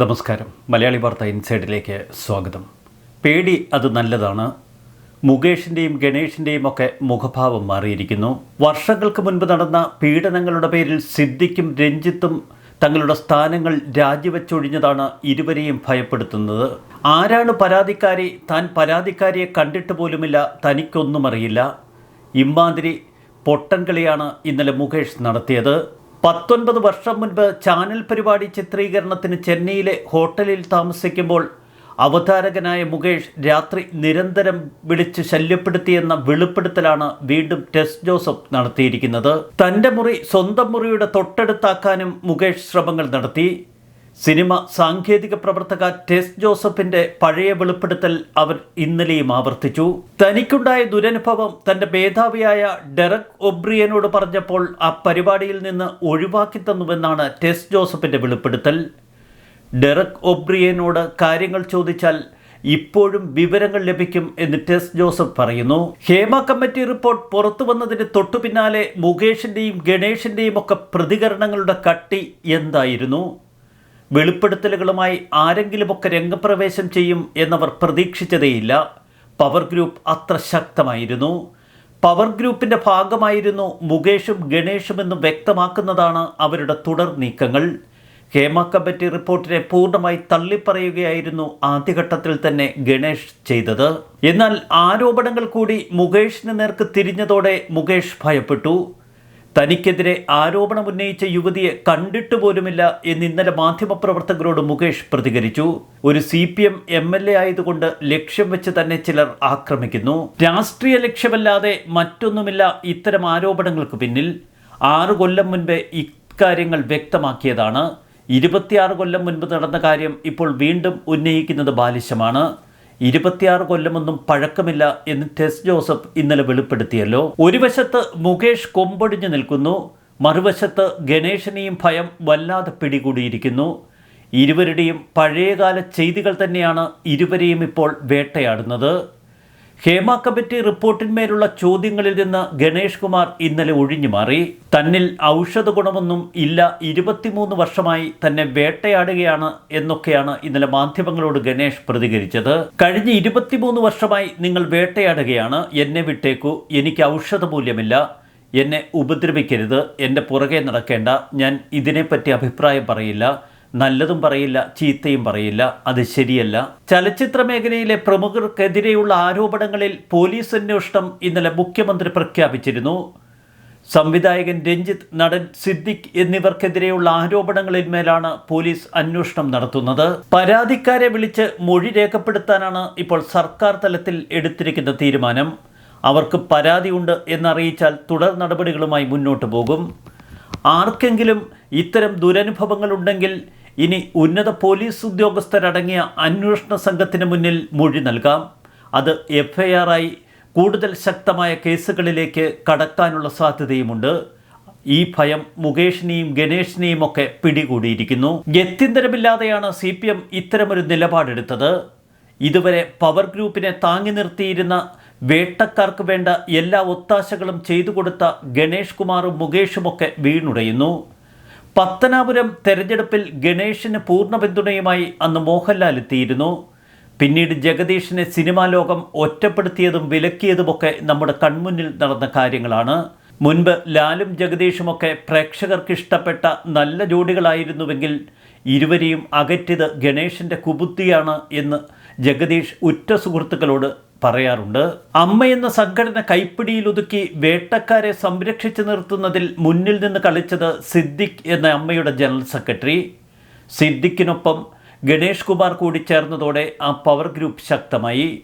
നമസ്കാരം. മലയാളി വാർത്ത ഇൻസൈഡിലേക്ക് സ്വാഗതം. പേടി അത് നല്ലതാണ്. മുകേഷിന്റെയും ഗണേഷിന്റെയും ഒക്കെ മുഖഭാവം മാറിയിരിക്കുന്നു. വർഷങ്ങൾക്ക് മുൻപ് നടന്ന പീഡനങ്ങളുടെ പേരിൽ സിദ്ദിഖും രഞ്ജിത്തും തങ്ങളുടെ സ്ഥാനങ്ങൾ രാജിവെച്ചൊഴിഞ്ഞതാണ് ഇരുവരെയും ഭയപ്പെടുത്തുന്നത്. ആരാണ് പരാതിക്കാരി? താൻ പരാതിക്കാരിയെ കണ്ടിട്ട് പോലുമില്ല തനിക്കൊന്നും അറിയില്ല. ഇമ്മാതിരി പൊട്ടൻകളിയാണ് ഇന്നലെ മുകേഷ് നടത്തിയത്. പത്തൊൻപത് വർഷം മുൻപ് ചാനൽ പരിപാടി ചിത്രീകരണത്തിന് ചെന്നൈയിലെ ഹോട്ടലിൽ താമസിക്കുമ്പോൾ അവതാരകനായ മുകേഷ് രാത്രി നിരന്തരം വിളിച്ച് ശല്യപ്പെടുത്തിയെന്ന വെളിപ്പെടുത്തലാണ് വീണ്ടും ടെസ് ജോസഫ് നടത്തിയിരിക്കുന്നത്. തന്റെ മുറി സ്വന്തം മുറിയുടെ തൊട്ടടുത്താക്കാനും മുകേഷ് ശ്രമങ്ങൾ നടത്തി. സിനിമ സാങ്കേതിക പ്രവർത്തക ടെസ് ജോസഫിന്റെ പഴയ വെളിപ്പെടുത്തൽ അവർ ഇന്നലെയും ആവർത്തിച്ചു. തനിക്കുണ്ടായ ദുരനുഭവം തന്റെ മേധാവിയായ ഡെറക് ഒബ്രിയനോട് പറഞ്ഞപ്പോൾ ആ പരിപാടിയിൽ നിന്ന് ഒഴിവാക്കി തന്നുവെന്നാണ് ടെസ് ജോസഫിന്റെ വെളിപ്പെടുത്തൽ. ഡെറക് ഒബ്രിയനോട് കാര്യങ്ങൾ ചോദിച്ചാൽ ഇപ്പോഴും വിവരങ്ങൾ ലഭിക്കും എന്ന് ടെസ് ജോസഫ് പറയുന്നു. ഹേമ കമ്മിറ്റി റിപ്പോർട്ട് പുറത്തു വന്നതിന് തൊട്ടു പിന്നാലെ മുകേഷിന്റെയും ഗണേഷിന്റെയും ഒക്കെ പ്രതികരണങ്ങളുടെ കട്ടി എന്തായിരുന്നു? വെളിപ്പെടുത്തലുകളുമായി ആരെങ്കിലുമൊക്കെ രംഗപ്രവേശം ചെയ്യും എന്നവർ പ്രതീക്ഷിച്ചതേയില്ല. പവർ ഗ്രൂപ്പ് അത്ര ശക്തമായിരുന്നു. പവർ ഗ്രൂപ്പിന്റെ ഭാഗമായിരുന്നു മുകേഷും ഗണേഷും എന്നും വ്യക്തമാക്കുന്നതാണ് അവരുടെ തുടർ നീക്കങ്ങൾ. ഹേമ കമ്മിറ്റി റിപ്പോർട്ടിനെ പൂർണമായി തള്ളിപ്പറയുകയായിരുന്നു ആദ്യഘട്ടത്തിൽ തന്നെ ഗണേഷ് ചെയ്തത്. എന്നാൽ ആരോപണങ്ങൾ കൂടി മുകേഷിന് നേർക്ക് തിരിഞ്ഞതോടെ മുകേഷ് ഭയപ്പെട്ടു. തനിക്കെതിരെ ആരോപണം ഉന്നയിച്ച യുവതിയെ കണ്ടിട്ടു പോലുമില്ല എന്ന് ഇന്നലെ മാധ്യമപ്രവർത്തകരോട് മുകേഷ് പ്രതികരിച്ചു. ഒരു C P M M L A ആയതുകൊണ്ട് ലക്ഷ്യം വെച്ച് തന്നെ ചിലർ ആക്രമിക്കുന്നു. രാഷ്ട്രീയ ലക്ഷ്യമല്ലാതെ മറ്റൊന്നുമില്ല ഇത്തരം ആരോപണങ്ങൾക്ക് പിന്നിൽ. ആറു കൊല്ലം മുൻപേ ഇക്കാര്യങ്ങൾ വ്യക്തമാക്കിയതാണ്. ഇരുപത്തിയാറ് കൊല്ലം മുൻപ് നടന്ന കാര്യം ഇപ്പോൾ വീണ്ടും ഉന്നയിക്കുന്നത് ബാലിശമാണ്. ഇരുപത്തിയാറ് കൊല്ലമൊന്നും പഴക്കമില്ല എന്ന് ടെസ് ജോസഫ് ഇന്നലെ വെളിപ്പെടുത്തിയല്ലോ. ഒരു വശത്ത് മുകേഷ് കൊമ്പൊടിഞ്ഞു നിൽക്കുന്നു മറുവശത്ത് ഗണേശനെയും ഭയം വല്ലാതെ പിടികൂടിയിരിക്കുന്നു. ഇരുവരുടെയും പഴയകാല ചെയ്തികൾ തന്നെയാണ് ഇരുവരെയും ഇപ്പോൾ വേട്ടയാടുന്നത്. ഹേമ കമ്മിറ്റി റിപ്പോർട്ടിന്മേലുള്ള ചോദ്യങ്ങളിൽ നിന്ന് ഗണേഷ് കുമാർ ഇന്നലെ ഒഴിഞ്ഞു മാറി. തന്നിൽ ഔഷധ ഗുണമൊന്നും ഇല്ല. ഇരുപത്തിമൂന്ന് വർഷമായി തന്നെ വേട്ടയാടുകയാണ് എന്നൊക്കെയാണ് ഇന്നലെ മാധ്യമങ്ങളോട് ഗണേഷ് പ്രതികരിച്ചത്. കഴിഞ്ഞ ഇരുപത്തിമൂന്ന് വർഷമായി നിങ്ങൾ വേട്ടയാടുകയാണ്. എന്നെ വിട്ടേക്കൂ. എനിക്ക് ഔഷധ മൂല്യമില്ല. എന്നെ ഉപദ്രവിക്കരുത്. എന്റെ പുറകെ നടക്കേണ്ട. ഞാൻ ഇതിനെപ്പറ്റി അഭിപ്രായം പറയില്ല. നല്ലതും പറയില്ല ചീത്തയും പറയില്ല അത് ശരിയല്ല. ചലച്ചിത്ര മേഖലയിലെ പ്രമുഖർക്കെതിരെയുള്ള ആരോപണങ്ങളിൽ പോലീസ് അന്വേഷണം ഇന്നലെ മുഖ്യമന്ത്രി പ്രഖ്യാപിച്ചിരുന്നു. സംവിധായകൻ രഞ്ജിത്ത് നടൻ സിദ്ദിഖ് എന്നിവർക്കെതിരെയുള്ള ആരോപണങ്ങളിന്മേലാണ് പോലീസ് അന്വേഷണം നടത്തുന്നത്. പരാതിക്കാരെ വിളിച്ച് മൊഴി രേഖപ്പെടുത്താനാണ് ഇപ്പോൾ സർക്കാർ തലത്തിൽ എടുത്തിരിക്കുന്ന തീരുമാനം. അവർക്ക് പരാതിയുണ്ട് എന്നറിയിച്ചാൽ തുടർ നടപടികളുമായി മുന്നോട്ട് പോകും. ആർക്കെങ്കിലും ഇത്തരം ദുരനുഭവങ്ങൾ ഉണ്ടെങ്കിൽ ഇനി ഉന്നത പോലീസ് ഉദ്യോഗസ്ഥരടങ്ങിയ അന്വേഷണ സംഘത്തിന് മുന്നിൽ മൊഴി നൽകാം. അത് എഫ്ഐആർ ആയി കൂടുതൽ ശക്തമായ കേസുകളിലേക്ക് കടക്കാനുള്ള സാധ്യതയുമുണ്ട്. ഈ ഭയം മുകേഷിനെയും ഗണേഷിനെയും ഒക്കെ പിടികൂടിയിരിക്കുന്നു. ഗത്യന്തരമില്ലാതെയാണ് സി പി എം ഇത്തരമൊരു നിലപാടെടുത്തത്. ഇതുവരെ പവർ ഗ്രൂപ്പിനെ താങ്ങി നിർത്തിയിരുന്ന വേട്ടക്കാർക്ക് വേണ്ട എല്ലാ ഒത്താശകളും ചെയ്തു കൊടുത്ത ഗണേഷ് കുമാറും മുകേഷുമൊക്കെ വീണുടയുന്നു. പത്തനാപുരം തെരഞ്ഞെടുപ്പിൽ ഗണേഷിന് പൂർണ പിന്തുണയുമായി അന്ന് മോഹൻലാൽ എത്തിയിരുന്നു. പിന്നീട് ജഗദീഷിനെ സിനിമാ ലോകം ഒറ്റപ്പെടുത്തിയതും വിലക്കിയതുമൊക്കെ നമ്മുടെ കൺമുന്നിൽ നടന്ന കാര്യങ്ങളാണ്. മുൻപ് ലാലും ജഗദീഷുമൊക്കെ പ്രേക്ഷകർക്ക് ഇഷ്ടപ്പെട്ട നല്ല ജോഡികളായിരുന്നുവെങ്കിൽ ഇരുവരെയും അകറ്റിയത് ഗണേഷിന്റെ കുബുദ്ധിയാണ് എന്ന് ജഗദീഷ് ഉറ്റ സുഹൃത്തുക്കളോട് പറയാറുണ്ട്. അമ്മയെന്ന സംഘടന കൈപ്പിടിയിൽ ഒതുക്കി വേട്ടക്കാരെ സംരക്ഷിച്ചു നിർത്തുന്നതിൽ മുന്നിൽ നിന്ന് കളിച്ചത് സിദ്ദിഖ് എന്ന അമ്മയുടെ ജനറൽ സെക്രട്ടറി. സിദ്ദിഖിനൊപ്പം ഗണേഷ് കുമാർ കൂടി ചേർന്നതോടെ ആ പവർ ഗ്രൂപ്പ് ശക്തമായി.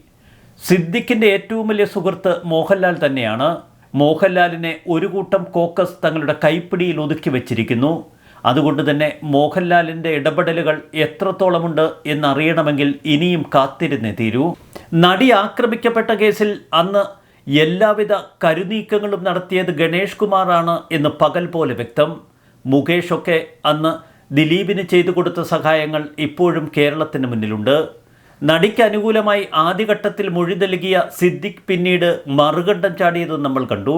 സിദ്ദിഖിന്റെ ഏറ്റവും വലിയ സുഹൃത്ത് മോഹൻലാൽ തന്നെയാണ്. മോഹൻലാലിനെ ഒരു കൂട്ടം കോക്കസ് തങ്ങളുടെ കൈപ്പിടിയിൽ ഒതുക്കി വച്ചിരിക്കുന്നു. അതുകൊണ്ട് തന്നെ മോഹൻലാലിന്റെ ഇടപെടലുകൾ എത്രത്തോളമുണ്ട് എന്നറിയണമെങ്കിൽ ഇനിയും കാത്തിരുന്നേ തീരൂ. നടി ആക്രമിക്കപ്പെട്ട കേസിൽ അന്ന് എല്ലാവിധ കരുനീക്കങ്ങളും നടത്തിയത് ഗണേഷ് കുമാറാണ് എന്ന് പകൽ പോലെ വ്യക്തം. മുകേഷൊക്കെ അന്ന് ദിലീപിന് ചെയ്തു കൊടുത്ത സഹായങ്ങൾ ഇപ്പോഴും കേരളത്തിന് മുന്നിലുണ്ട്. നടിക്ക് അനുകൂലമായി ആദ്യഘട്ടത്തിൽ മൊഴി നൽകിയ സിദ്ദിഖ് പിന്നീട് മറുകണ്ഠം ചാടിയതും നമ്മൾ കണ്ടു.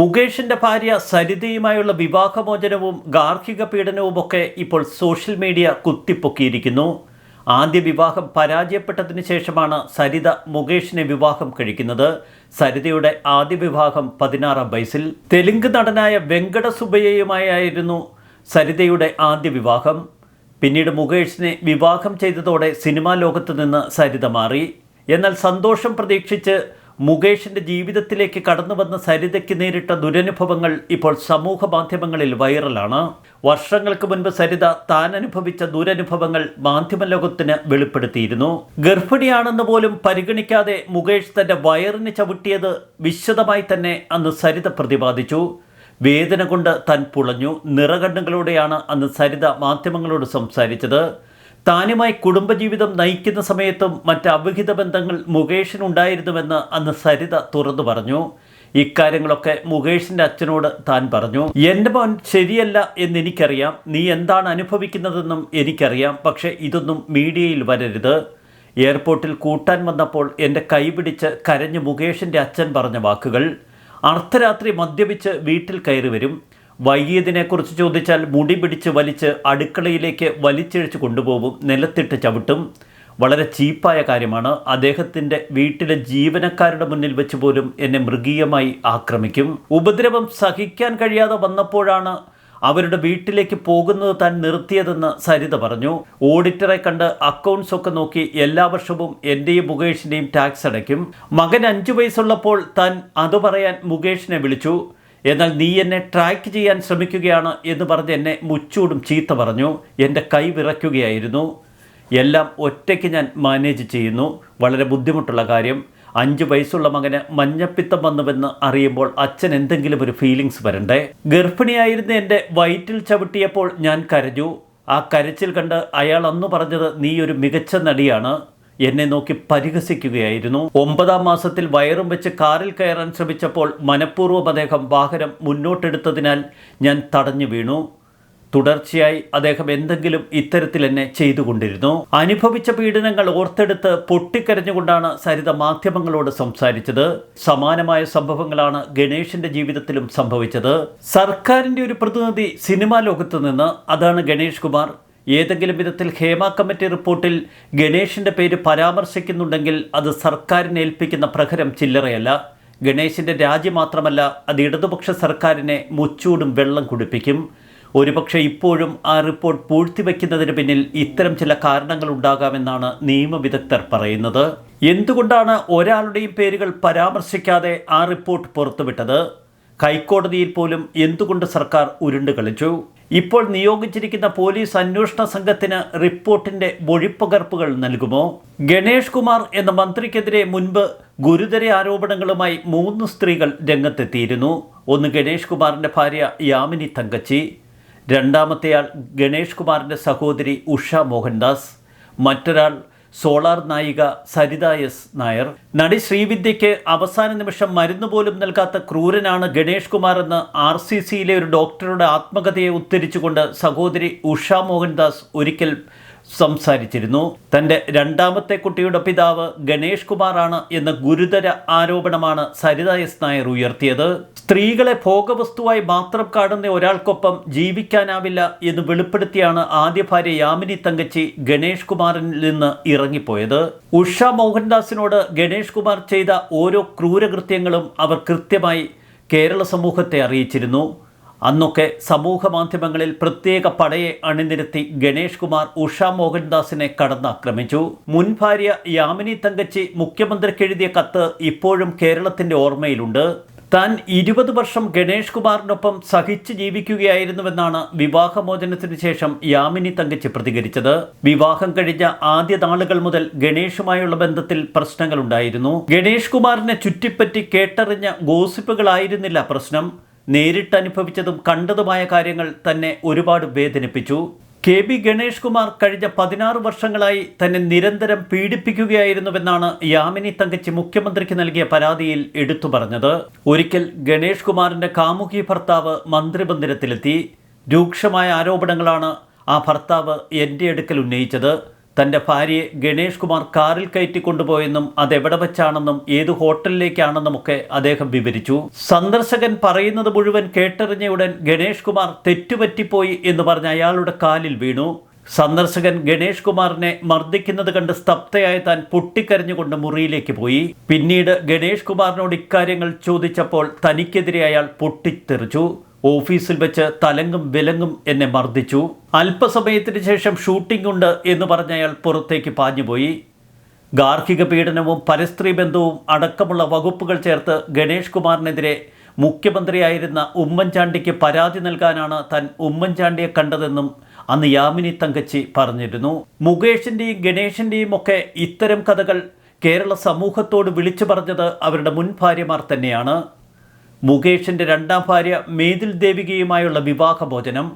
മുകേഷിന്റെ ഭാര്യ സരിതയുമായുള്ള വിവാഹമോചനവും ഗാർഹിക പീഡനവും ഒക്കെ ഇപ്പോൾ സോഷ്യൽ മീഡിയ കുത്തിപ്പൊക്കിയിരിക്കുന്നു. ആദ്യ വിവാഹം പരാജയപ്പെട്ടതിന് ശേഷമാണ് സരിത മുകേഷിനെ വിവാഹം കഴിക്കുന്നത്. സരിതയുടെ ആദ്യ വിവാഹം പതിനാറാം വയസ്സിൽ. തെലുങ്ക് നടനായ വെങ്കട സുബയ്യയുമായിരുന്നു സരിതയുടെ ആദ്യ വിവാഹം. പിന്നീട് മുകേഷിനെ വിവാഹം ചെയ്തതോടെ സിനിമാ ലോകത്ത് നിന്ന് സരിത മാറി. എന്നാൽ സന്തോഷം പ്രതീക്ഷിച്ച് മുകേഷിന്റെ ജീവിതത്തിലേക്ക് കടന്നു വന്ന സരിതയ്ക്ക് നേരിട്ട ദുരനുഭവങ്ങൾ ഇപ്പോൾ സമൂഹ മാധ്യമങ്ങളിൽ വൈറലാണ്. വർഷങ്ങൾക്ക് മുൻപ് സരിത താൻ അനുഭവിച്ച ദുരനുഭവങ്ങൾ മാധ്യമ ലോകത്തിന് വെളിപ്പെടുത്തിയിരുന്നു. ഗർഭിണിയാണെന്ന് പോലും പരിഗണിക്കാതെ മുകേഷ് തന്റെ വയറിന് ചവിട്ടിയത് വിശദമായി തന്നെ അന്ന് സരിത പ്രതിപാദിച്ചു. വേദന കൊണ്ട് താൻ പുളഞ്ഞു. നിറകണ്ണുകളോടെയാണ് അന്ന് സരിത മാധ്യമങ്ങളോട് സംസാരിച്ചത്. താനുമായി കുടുംബജീവിതം നയിക്കുന്ന സമയത്തും മറ്റ് അവിഹിത ബന്ധങ്ങൾ മുകേഷിനുണ്ടായിരുന്നുവെന്ന് അന്ന് സരിത തുറന്നു പറഞ്ഞു. ഇക്കാര്യങ്ങളൊക്കെ മുകേഷിന്റെ അച്ഛനോട് താൻ പറഞ്ഞു. എന്റെ മോൻ ശരിയല്ല എന്ന് എനിക്കറിയാം നീ എന്താണ് അനുഭവിക്കുന്നതെന്നും എനിക്കറിയാം. പക്ഷേ ഇതൊന്നും മീഡിയയിൽ വരരുത്. എയർപോർട്ടിൽ കൂട്ടാൻ വന്നപ്പോൾ എന്റെ കൈപിടിച്ച് കരഞ്ഞ് മുകേഷിന്റെ അച്ഛൻ പറഞ്ഞ വാക്കുകൾ. അർദ്ധരാത്രി മദ്യപിച്ച് വീട്ടിൽ കയറി വരും. വൈകിയതിനെക്കുറിച്ച് ചോദിച്ചാൽ മുടി പിടിച്ച് വലിച്ച് അടുക്കളയിലേക്ക് വലിച്ചിഴച്ച് കൊണ്ടുപോകും നിലത്തിട്ട് ചവിട്ടും. വളരെ ചീപ്പായ കാര്യമാണ്. അദ്ദേഹത്തിന്റെ വീട്ടിലെ ജീവനക്കാരുടെ മുന്നിൽ വെച്ച് പോലും എന്നെ മൃഗീയമായി ആക്രമിക്കും. ഉപദ്രവം സഹിക്കാൻ കഴിയാതെ വന്നപ്പോഴാണ് അവരുടെ വീട്ടിലേക്ക് പോകുന്നത് താൻ നിർത്തിയതെന്ന് സരിത പറഞ്ഞു. ഓഡിറ്ററെ കണ്ട് അക്കൗണ്ട്സ് ഒക്കെ നോക്കി എല്ലാ വർഷവും എന്റെയും മുകേഷിന്റെയും ടാക്സ് അടയ്ക്കും. മകൻ അഞ്ചു വയസ്സുള്ളപ്പോൾ താൻ അത് പറയാൻ മുകേഷിനെ വിളിച്ചു. എന്നാൽ നീ എന്നെ ട്രാക്ക് ചെയ്യാൻ ശ്രമിക്കുകയാണ് എന്ന് പറഞ്ഞ് എന്നെ മുച്ചൂടും ചീത്ത പറഞ്ഞു. എന്റെ കൈ വിറയ്ക്കുകയായിരുന്നു. എല്ലാം ഒറ്റയ്ക്ക് ഞാൻ മാനേജ് ചെയ്യുന്നു. വളരെ ബുദ്ധിമുട്ടുള്ള കാര്യം. അഞ്ച് വയസ്സുള്ള മകന് മഞ്ഞപ്പിത്തം വന്നുവെന്ന് അറിയുമ്പോൾ അച്ഛൻ എന്തെങ്കിലും ഒരു ഫീലിങ്സ് വരണ്ടേ? ഗർഭിണിയായിരുന്ന എന്റെ വയറ്റിൽ ചവിട്ടിയപ്പോൾ ഞാൻ കരഞ്ഞു. ആ കരച്ചിൽ കണ്ട് അയാൾ അന്ന് പറഞ്ഞത് നീ ഒരു മികച്ച നടിയാണ്. എന്നെ നോക്കി പരിഹസിക്കുകയായിരുന്നു. ഒമ്പതാം മാസത്തിൽ വയറും വെച്ച് കാറിൽ കയറാൻ ശ്രമിച്ചപ്പോൾ മനഃപൂർവം അദ്ദേഹം വാഹനം മുന്നോട്ടെടുത്തതിനാൽ ഞാൻ തടഞ്ഞു വീണു. തുടർച്ചയായി അദ്ദേഹം എന്തെങ്കിലും ഇത്തരത്തിൽ എന്നെ ചെയ്തുകൊണ്ടിരുന്നു. അനുഭവിച്ച പീഡനങ്ങൾ ഓർത്തെടുത്ത് പൊട്ടിക്കരഞ്ഞുകൊണ്ടാണ് സരിത മാധ്യമങ്ങളോട് സംസാരിച്ചത്. സമാനമായ സംഭവങ്ങളാണ് ഗണേഷിന്റെ ജീവിതത്തിലും സംഭവിച്ചത്. സർക്കാരിന്റെ ഒരു പ്രതിനിധി സിനിമാ ലോകത്ത് നിന്ന് അതാണ് ഗണേഷ് കുമാർ. ഏതെങ്കിലും വിധത്തിൽ ഹേമ കമ്മിറ്റി റിപ്പോർട്ടിൽ ഗണേഷിന്റെ പേര് പരാമർശിക്കുന്നുണ്ടെങ്കിൽ അത് സർക്കാരിനെ ഏൽപ്പിക്കുന്ന പ്രഹരം ചില്ലറയല്ല. ഗണേശിന്റെ രാജി മാത്രമല്ല അത് ഇടതുപക്ഷ സർക്കാരിനെ മുച്ചൂടും വെള്ളം കുടിപ്പിക്കും. ഒരുപക്ഷെ ഇപ്പോഴും ആ റിപ്പോർട്ട് പൂഴ്ത്തിവെക്കുന്നതിന് പിന്നിൽ ഇത്തരം ചില കാരണങ്ങൾ ഉണ്ടാകാമെന്നാണ് നിയമവിദഗ്ധർ പറയുന്നത്. എന്തുകൊണ്ടാണ് ഒരാളുടെയും പേരുകൾ പരാമർശിക്കാതെ ആ റിപ്പോർട്ട് പുറത്തുവിട്ടത്? ഹൈക്കോടതിയിൽ പോലും എന്തുകൊണ്ട് സർക്കാർ ഉരുണ്ടു കളിച്ചു? ഇപ്പോൾ നിയോഗിച്ചിരിക്കുന്ന പോലീസ് അന്വേഷണ സംഘത്തിന് റിപ്പോർട്ടിന്റെ മൊഴിപ്പകർപ്പുകൾ നൽകുമോ? ഗണേഷ് കുമാർ എന്ന മന്ത്രിക്കെതിരെ മുൻപ് ഗുരുതര ആരോപണങ്ങളുമായി മൂന്ന് സ്ത്രീകൾ രംഗത്തെത്തിയിരുന്നു. ഒന്ന് ഗണേഷ് കുമാറിന്റെ ഭാര്യ യാമിനി തങ്കച്ചി രണ്ടാമത്തെയാൾ ഗണേഷ് കുമാറിന്റെ സഹോദരി ഉഷ മോഹൻദാസ് മറ്റൊരാൾ സോളാർ നായിക സരിത എസ് നായർ. നടി ശ്രീവിദ്യയ്ക്ക് അവസാന നിമിഷം മരുന്ന് പോലും നൽകാത്ത ക്രൂരനാണ് ഗണേഷ് കുമാർ എന്ന് ആർ സി സിയിലെ ഒരു ഡോക്ടറുടെ ആത്മകഥയെ ഉദ്ധരിച്ചുകൊണ്ട് സഹോദരി ഉഷ മോഹൻദാസ് ഒരിക്കൽ സംസാരിച്ചിരുന്നു. തന്റെ രണ്ടാമത്തെ കുട്ടിയുടെ പിതാവ് ഗണേഷ് കുമാറാണ് എന്ന ഗുരുതര ആരോപണമാണ് സരിത എസ് നായർ ഉയർത്തിയത്. സ്ത്രീകളെ ഭോഗവസ്തുവായി മാത്രം കാണുന്ന ഒരാൾക്കൊപ്പം ജീവിക്കാനാവില്ല എന്ന് വെളിപ്പെടുത്തിയാണ് ആദ്യ ഭാര്യ യാമിനി തങ്കച്ചി ഗണേഷ് കുമാറിൽ നിന്ന് ഇറങ്ങിപ്പോയത്. ഉഷ മോഹൻദാസിനോട് ഗണേഷ് കുമാർ ചെയ്ത ഓരോ ക്രൂരകൃത്യങ്ങളും അവർ കൃത്യമായി കേരള സമൂഹത്തെ അറിയിച്ചിരുന്നു. അന്നൊക്കെ സമൂഹ മാധ്യമങ്ങളിൽ പ്രത്യേക പടയെ അണിനിരത്തി ഗണേഷ് കുമാർ ഉഷ മോഹൻദാസിനെ കടന്നാക്രമിച്ചു. മുൻ ഭാര്യ യാമിനി തങ്കച്ചി മുഖ്യമന്ത്രിക്ക് എഴുതിയ കത്ത് ഇപ്പോഴും കേരളത്തിന്റെ ഓർമ്മയിലുണ്ട്. താൻ ഇരുപത് വർഷം ഗണേഷ് കുമാറിനൊപ്പം സഹിച്ച് ജീവിക്കുകയായിരുന്നുവെന്നാണ് വിവാഹമോചനത്തിന് ശേഷം യാമിനി തങ്കച്ചി പ്രതികരിച്ചത്. വിവാഹം കഴിഞ്ഞ ആദ്യ നാളുകൾ മുതൽ ഗണേഷുമായുള്ള ബന്ധത്തിൽ പ്രശ്നങ്ങളുണ്ടായിരുന്നു. ഗണേഷ് കുമാറിനെ ചുറ്റിപ്പറ്റി കേട്ടറിഞ്ഞ ഗോസിപ്പുകളായിരുന്നില്ല പ്രശ്നം. നേരിട്ട് അനുഭവിച്ചതും കണ്ടതുമായ കാര്യങ്ങൾ തന്നെ ഒരുപാട് വേദനിപ്പിച്ചു. കെ ബി ഗണേഷ് കുമാർ കഴിഞ്ഞ പതിനാറ് വർഷങ്ങളായി തന്നെ നിരന്തരം പീഡിപ്പിക്കുകയായിരുന്നുവെന്നാണ് യാമിനി തങ്കച്ചി മുഖ്യമന്ത്രിക്ക് നൽകിയ പരാതിയിൽ എടുത്തു പറഞ്ഞത്. ഒരിക്കൽ ഗണേഷ് കുമാറിന്റെ കാമുകി ഭർത്താവ് മന്ത്രിമന്ദിരത്തിലെത്തി. രൂക്ഷമായ ആരോപണങ്ങളാണ് ആ ഭർത്താവ് എന്റെ അടുക്കൽ ഉന്നയിച്ചത്. തന്റെ ഭാര്യയെ ഗണേഷ് കുമാർ കാറിൽ കയറ്റി കൊണ്ടുപോയെന്നും അതെവിടെ വെച്ചാണെന്നും ഏത് ഹോട്ടലിലേക്കാണെന്നുമൊക്കെ അദ്ദേഹം വിവരിച്ചു. സന്ദർശകൻ പറയുന്നത് മുഴുവൻ കേട്ടറിഞ്ഞ ഉടൻ ഗണേഷ് കുമാർ തെറ്റുപറ്റിപ്പോയി എന്ന് പറഞ്ഞ് അയാളുടെ കാലിൽ വീണു. സന്ദർശകൻ ഗണേഷ് കുമാറിനെ മർദ്ദിക്കുന്നത് കണ്ട് സ്തബ്ധയായ താൻ പൊട്ടിക്കരഞ്ഞുകൊണ്ട് മുറിയിലേക്ക് പോയി. പിന്നീട് ഗണേഷ് കുമാറിനോട് ഇക്കാര്യങ്ങൾ ചോദിച്ചപ്പോൾ തനിക്കെതിരെ അയാൾ പൊട്ടിത്തെറിച്ചു. ഓഫീസിൽ വെച്ച് തലങ്ങും വിലങ്ങും എന്നെ മർദ്ദിച്ചു. അല്പസമയത്തിന് ശേഷം ഷൂട്ടിംഗ് ഉണ്ട് എന്ന് പറഞ്ഞയാൾ പുറത്തേക്ക് പാഞ്ഞുപോയി. ഗാർഹിക പീഡനവും പരസ്ത്രീ ബന്ധവും അടക്കമുള്ള വകുപ്പുകൾ ചേർത്ത് ഗണേഷ് കുമാറിനെതിരെ മുഖ്യമന്ത്രിയായിരുന്ന ഉമ്മൻചാണ്ടിക്ക് പരാതി നൽകാനാണ് താൻ ഉമ്മൻചാണ്ടിയെ കണ്ടതെന്നും അന്ന് യാമിനി തങ്കച്ചി പറഞ്ഞിരുന്നു. മുകേഷിന്റെയും ഗണേഷിന്റെയും ഒക്കെ ഇത്തരം കഥകൾ കേരള സമൂഹത്തോട് വിളിച്ചു പറഞ്ഞത് അവരുടെ മുൻ ഭാര്യമാർ തന്നെയാണ്. മുകേഷിന്റെ രണ്ടാം ഭാര്യ മേതിൽ ദേവികയുമായുള്ള വിവാഹമോചനം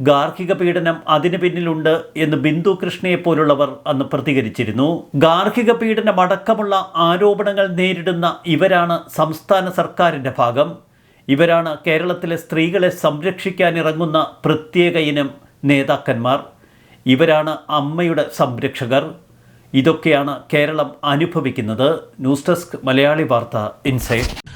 ഗാർഹിക പീഡനം അതിനു പിന്നിലുണ്ട് എന്ന് ബിന്ദു കൃഷ്ണയെ പോലുള്ളവർ അന്ന് പ്രതികരിച്ചിരുന്നു. ഗാർഹിക പീഡനം അടക്കമുള്ള ആരോപണങ്ങൾ നേരിടുന്ന ഇവരാണ് സംസ്ഥാന സർക്കാരിന്റെ ഭാഗം. ഇവരാണ് കേരളത്തിലെ സ്ത്രീകളെ സംരക്ഷിക്കാൻ ഇറങ്ങുന്ന പ്രത്യേക ഇനം നേതാക്കന്മാർ. ഇവരാണ് അമ്മയുടെ സംരക്ഷകർ. ഇതൊക്കെയാണ് കേരളം അനുഭവിക്കുന്നത്. ന്യൂസ് ഡെസ്ക് മലയാളി വാർത്ത ഇൻസൈറ്റ്